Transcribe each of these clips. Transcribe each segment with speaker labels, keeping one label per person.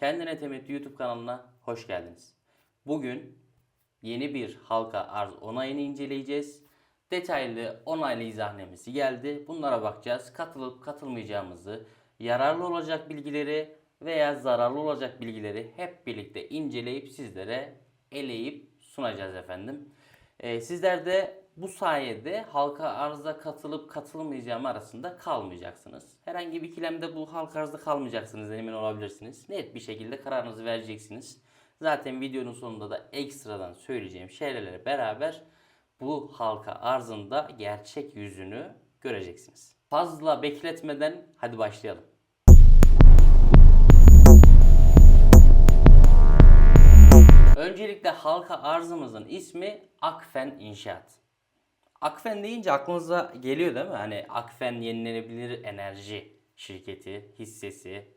Speaker 1: Kendine Temettü YouTube kanalına hoş geldiniz. Bugün yeni bir halka arz onayını inceleyeceğiz. Detaylı onaylı izahnamesi geldi. Bunlara bakacağız. Katılıp katılmayacağımızı, yararlı olacak bilgileri veya zararlı olacak bilgileri hep birlikte inceleyip sizlere eleyip sunacağız efendim. Ee, sizler de bu sayede halka arıza katılıp katılmayacağım arasında kalmayacaksınız. Herhangi bir ikilemde bu halka arzda kalmayacaksınız emin olabilirsiniz. Net bir şekilde kararınızı vereceksiniz. Zaten videonun sonunda da ekstradan söyleyeceğim şeylerle beraber bu halka arzında gerçek yüzünü göreceksiniz. Fazla bekletmeden hadi başlayalım. Öncelikle halka arzımızın ismi Akfen İnşaat. Akfen deyince aklınıza geliyor değil mi? Hani Akfen yenilenebilir enerji şirketi, hissesi.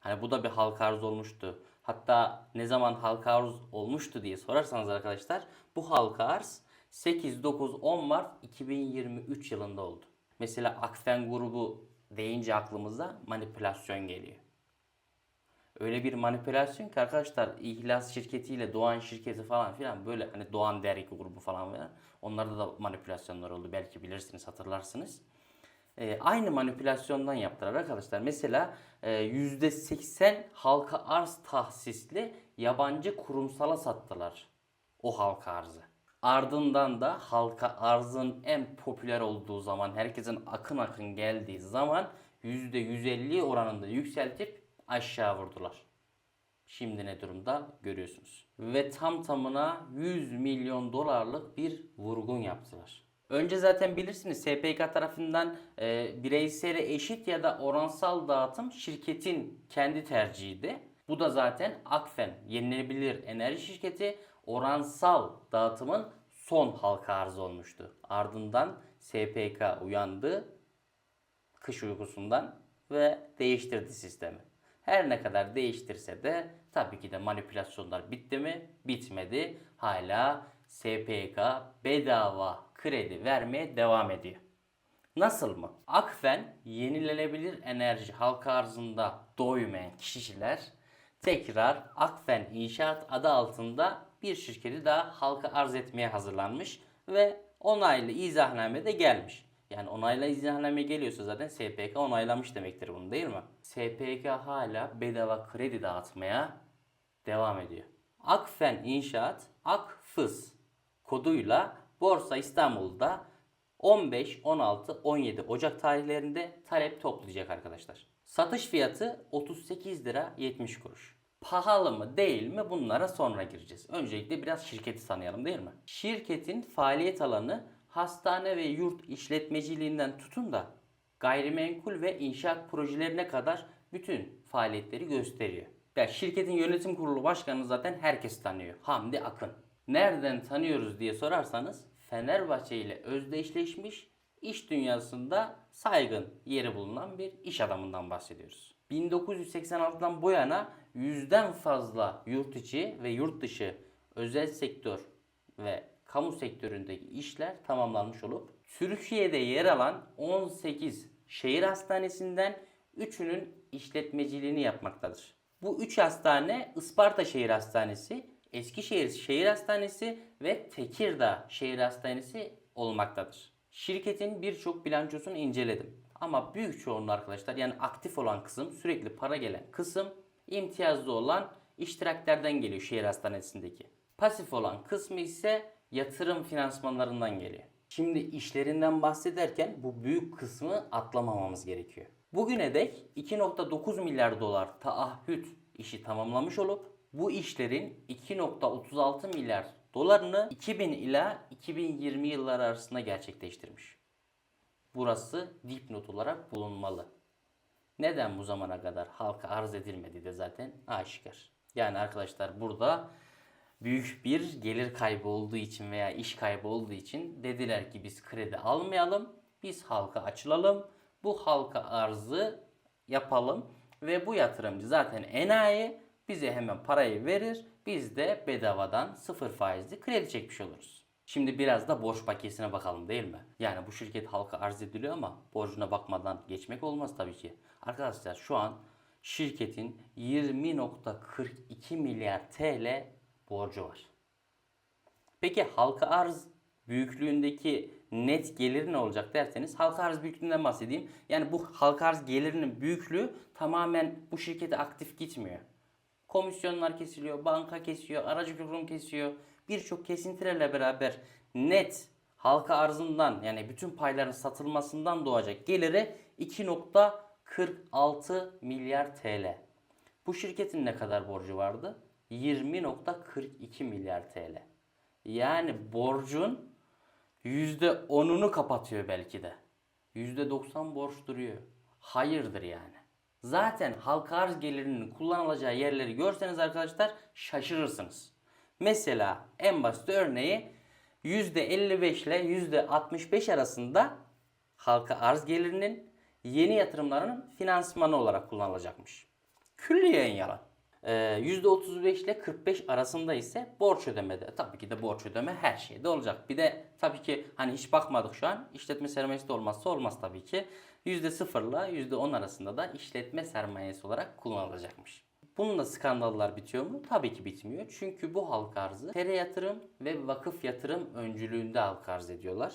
Speaker 1: Hani bu da bir halka arz olmuştu. Hatta ne zaman halka arz olmuştu diye sorarsanız arkadaşlar bu halka arz 8, 9, 10 Mart 2023 yılında oldu. Mesela Akfen grubu deyince aklımıza manipülasyon geliyor. Öyle bir manipülasyon ki arkadaşlar İhlas şirketiyle Doğan şirketi falan filan böyle hani Doğan Dergi grubu falan filan onlarda da manipülasyonlar oldu belki bilirsiniz hatırlarsınız. Ee, aynı manipülasyondan yaptılar arkadaşlar. Mesela e, %80 halka arz tahsisli yabancı kurumsala sattılar o halka arzı. Ardından da halka arzın en popüler olduğu zaman, herkesin akın akın geldiği zaman %150 oranında yükseltip aşağı vurdular. Şimdi ne durumda görüyorsunuz. Ve tam tamına 100 milyon dolarlık bir vurgun yaptılar. Önce zaten bilirsiniz SPK tarafından e, bireysele eşit ya da oransal dağıtım şirketin kendi tercihiydi. Bu da zaten Akfen yenilenebilir enerji şirketi oransal dağıtımın son halka arzı olmuştu. Ardından SPK uyandı kış uykusundan ve değiştirdi sistemi. Her ne kadar değiştirse de tabii ki de manipülasyonlar bitti mi? Bitmedi. Hala SPK bedava kredi vermeye devam ediyor. Nasıl mı? Akfen yenilenebilir enerji halka arzında doymayan kişiler tekrar Akfen İnşaat adı altında bir şirketi daha halka arz etmeye hazırlanmış ve onaylı izahname de gelmiş. Yani onayla izahname geliyorsa zaten SPK onaylamış demektir bunu değil mi? SPK hala bedava kredi dağıtmaya devam ediyor. Akfen İnşaat Akfız koduyla Borsa İstanbul'da 15, 16, 17 Ocak tarihlerinde talep toplayacak arkadaşlar. Satış fiyatı 38 lira 70 kuruş. Pahalı mı değil mi bunlara sonra gireceğiz. Öncelikle biraz şirketi tanıyalım değil mi? Şirketin faaliyet alanı hastane ve yurt işletmeciliğinden tutun da gayrimenkul ve inşaat projelerine kadar bütün faaliyetleri gösteriyor. Ya şirketin yönetim kurulu başkanı zaten herkes tanıyor. Hamdi Akın. Nereden tanıyoruz diye sorarsanız Fenerbahçe ile özdeşleşmiş iş dünyasında saygın yeri bulunan bir iş adamından bahsediyoruz. 1986'dan bu yana yüzden fazla yurt içi ve yurt dışı özel sektör ve kamu sektöründeki işler tamamlanmış olup Türkiye'de yer alan 18 şehir hastanesinden 3'ünün işletmeciliğini yapmaktadır. Bu 3 hastane Isparta Şehir Hastanesi, Eskişehir Şehir Hastanesi ve Tekirdağ Şehir Hastanesi olmaktadır. Şirketin birçok bilançosunu inceledim. Ama büyük çoğunluğu arkadaşlar yani aktif olan kısım, sürekli para gelen kısım imtiyazlı olan iştiraklerden geliyor şehir hastanesindeki. Pasif olan kısmı ise yatırım finansmanlarından geliyor. Şimdi işlerinden bahsederken bu büyük kısmı atlamamamız gerekiyor. Bugüne dek 2.9 milyar dolar taahhüt işi tamamlamış olup bu işlerin 2.36 milyar dolarını 2000 ila 2020 yılları arasında gerçekleştirmiş. Burası dipnot olarak bulunmalı. Neden bu zamana kadar halka arz edilmedi de zaten aşikar. Yani arkadaşlar burada büyük bir gelir kaybı olduğu için veya iş kaybı olduğu için dediler ki biz kredi almayalım. Biz halka açılalım. Bu halka arzı yapalım ve bu yatırımcı zaten enayi bize hemen parayı verir. Biz de bedavadan sıfır faizli kredi çekmiş oluruz. Şimdi biraz da borç bakiyesine bakalım değil mi? Yani bu şirket halka arz ediliyor ama borcuna bakmadan geçmek olmaz tabii ki. Arkadaşlar şu an şirketin 20.42 milyar TL borcu var. Peki halka arz büyüklüğündeki net gelir ne olacak derseniz halka arz büyüklüğünden bahsedeyim. Yani bu halka arz gelirinin büyüklüğü tamamen bu şirkete aktif gitmiyor. Komisyonlar kesiliyor, banka kesiyor, aracı kurum kesiyor. Birçok kesintilerle beraber net halka arzından yani bütün payların satılmasından doğacak geliri 2.46 milyar TL. Bu şirketin ne kadar borcu vardı? 20.42 milyar TL. Yani borcun %10'unu kapatıyor belki de. %90 borç duruyor. Hayırdır yani. Zaten halka arz gelirinin kullanılacağı yerleri görseniz arkadaşlar şaşırırsınız. Mesela en basit örneği %55 ile %65 arasında halka arz gelirinin yeni yatırımların finansmanı olarak kullanılacakmış. Külliyen yalan. Ee, %35 ile 45 arasında ise borç ödemede. Tabii ki de borç ödeme her şeyde olacak. Bir de tabii ki hani hiç bakmadık şu an. İşletme sermayesi de olmazsa olmaz tabii ki. %0 ile %10 arasında da işletme sermayesi olarak kullanılacakmış. Bununla skandallar bitiyor mu? Tabii ki bitmiyor. Çünkü bu halka arzı tere yatırım ve vakıf yatırım öncülüğünde halka arz ediyorlar.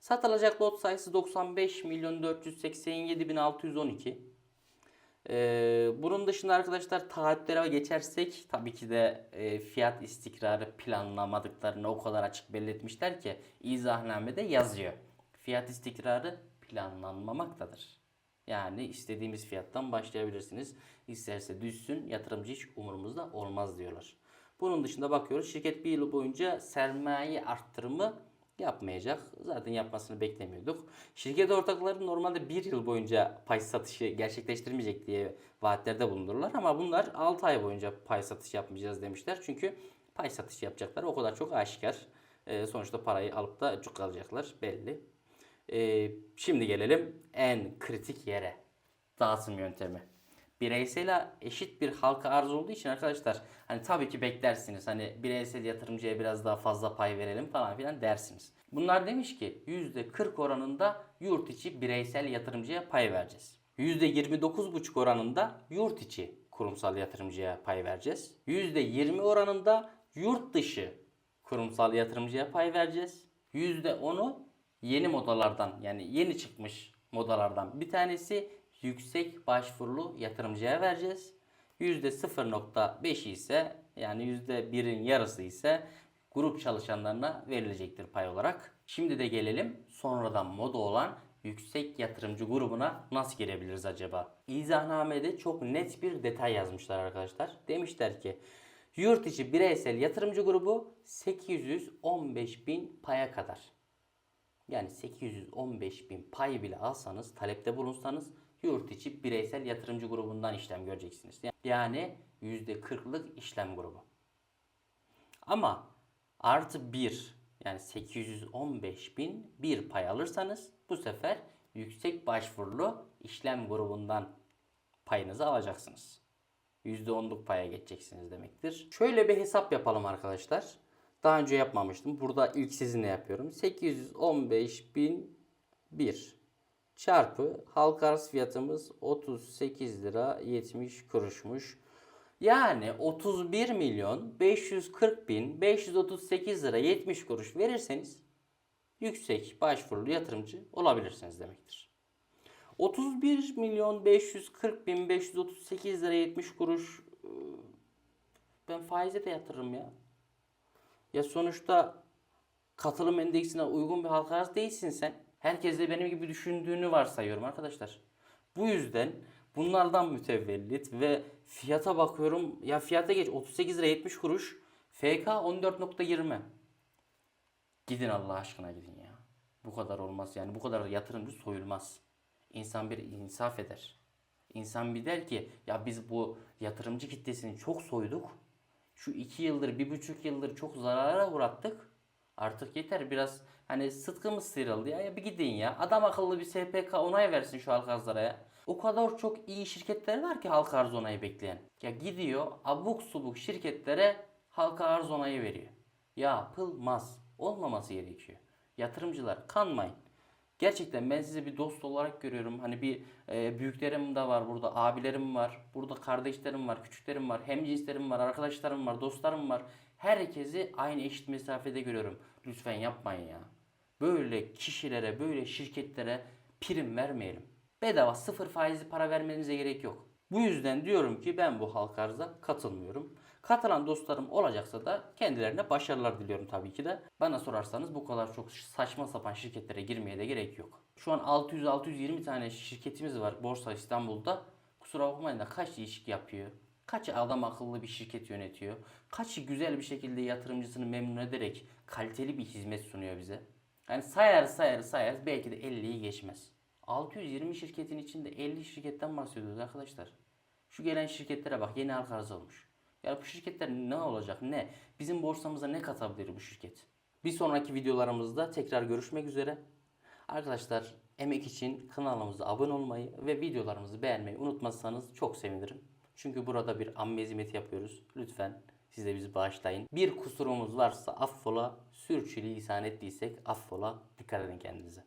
Speaker 1: Satılacak lot sayısı 95 milyon 487 bin 612. Ee, bunun dışında arkadaşlar taahhütlere geçersek tabii ki de e, fiyat istikrarı planlamadıklarını o kadar açık belirtmişler ki izahnamede yazıyor. Fiyat istikrarı planlanmamaktadır. Yani istediğimiz fiyattan başlayabilirsiniz. İsterse düşsün yatırımcı hiç umurumuzda olmaz diyorlar. Bunun dışında bakıyoruz şirket bir yıl boyunca sermaye arttırımı yapmayacak. Zaten yapmasını beklemiyorduk. Şirket ortakları normalde bir yıl boyunca pay satışı gerçekleştirmeyecek diye vaatlerde bulundururlar. Ama bunlar 6 ay boyunca pay satış yapmayacağız demişler. Çünkü pay satışı yapacaklar o kadar çok aşikar. Ee, sonuçta parayı alıp da cuk alacaklar belli. Ee, şimdi gelelim en kritik yere. Dağıtım yöntemi. Bireysel eşit bir halka arz olduğu için arkadaşlar hani tabii ki beklersiniz. Hani bireysel yatırımcıya biraz daha fazla pay verelim falan filan dersiniz. Bunlar demiş ki %40 oranında yurt içi bireysel yatırımcıya pay vereceğiz. %29,5 oranında yurt içi kurumsal yatırımcıya pay vereceğiz. %20 oranında yurt dışı kurumsal yatırımcıya pay vereceğiz. %10'u yeni modalardan yani yeni çıkmış modalardan bir tanesi yüksek başvurulu yatırımcıya vereceğiz. %0.5 ise yani %1'in yarısı ise grup çalışanlarına verilecektir pay olarak. Şimdi de gelelim sonradan moda olan yüksek yatırımcı grubuna nasıl girebiliriz acaba? İzahnamede çok net bir detay yazmışlar arkadaşlar. Demişler ki yurt içi bireysel yatırımcı grubu 815 bin paya kadar. Yani 815 bin pay bile alsanız, talepte bulunsanız yurt içi bireysel yatırımcı grubundan işlem göreceksiniz. Yani %40'lık işlem grubu. Ama artı 1 yani 815 bin bir pay alırsanız bu sefer yüksek başvurulu işlem grubundan payınızı alacaksınız. %10'luk paya geçeceksiniz demektir. Şöyle bir hesap yapalım arkadaşlar. Daha önce yapmamıştım. Burada ilk sizinle yapıyorum. 815 bin 1 çarpı halka arz fiyatımız 38 lira 70 kuruşmuş. Yani 31 milyon 540 bin 538 lira 70 kuruş verirseniz yüksek başvurulu yatırımcı olabilirsiniz demektir. 31 milyon 540 bin 538 lira 70 kuruş ıı, ben faize de yatırırım ya. Ya sonuçta katılım endeksine uygun bir halka arz değilsin sen. Herkes de benim gibi düşündüğünü varsayıyorum arkadaşlar. Bu yüzden bunlardan mütevellit ve fiyata bakıyorum. Ya fiyata geç 38 lira 70 kuruş. FK 14.20. Gidin Allah aşkına gidin ya. Bu kadar olmaz yani. Bu kadar yatırımcı soyulmaz. İnsan bir insaf eder. İnsan bir der ki ya biz bu yatırımcı kitlesini çok soyduk. Şu iki yıldır, bir buçuk yıldır çok zarara uğrattık. Artık yeter biraz hani sıtkımız sıyrıldı ya. ya bir gidin ya. Adam akıllı bir SPK onay versin şu halka arzlara ya. O kadar çok iyi şirketler var ki halka arz onayı bekleyen. Ya gidiyor abuk subuk şirketlere halka arz onayı veriyor. Yapılmaz. Olmaması gerekiyor. Yatırımcılar kanmayın. Gerçekten ben sizi bir dost olarak görüyorum. Hani bir e, büyüklerim de var burada, abilerim var, burada kardeşlerim var, küçüklerim var, hemcinslerim var, arkadaşlarım var, dostlarım var. Herkesi aynı eşit mesafede görüyorum. Lütfen yapmayın ya. Böyle kişilere, böyle şirketlere prim vermeyelim. Bedava sıfır faizli para vermenize gerek yok. Bu yüzden diyorum ki ben bu halka arıza katılmıyorum. Katılan dostlarım olacaksa da kendilerine başarılar diliyorum tabii ki de. Bana sorarsanız bu kadar çok saçma sapan şirketlere girmeye de gerek yok. Şu an 600-620 tane şirketimiz var Borsa İstanbul'da. Kusura bakmayın da kaç değişik yapıyor? Kaçı adam akıllı bir şirket yönetiyor? Kaçı güzel bir şekilde yatırımcısını memnun ederek kaliteli bir hizmet sunuyor bize? Yani sayar sayar sayar belki de 50'yi geçmez. 620 şirketin içinde 50 şirketten bahsediyoruz arkadaşlar. Şu gelen şirketlere bak yeni halka olmuş. Ya bu şirketler ne olacak ne? Bizim borsamıza ne katabilir bu şirket? Bir sonraki videolarımızda tekrar görüşmek üzere. Arkadaşlar emek için kanalımıza abone olmayı ve videolarımızı beğenmeyi unutmazsanız çok sevinirim. Çünkü burada bir amme hizmeti yapıyoruz. Lütfen siz de bizi bağışlayın. Bir kusurumuz varsa affola, sürçülisan ettiysek affola. Dikkat edin kendinize.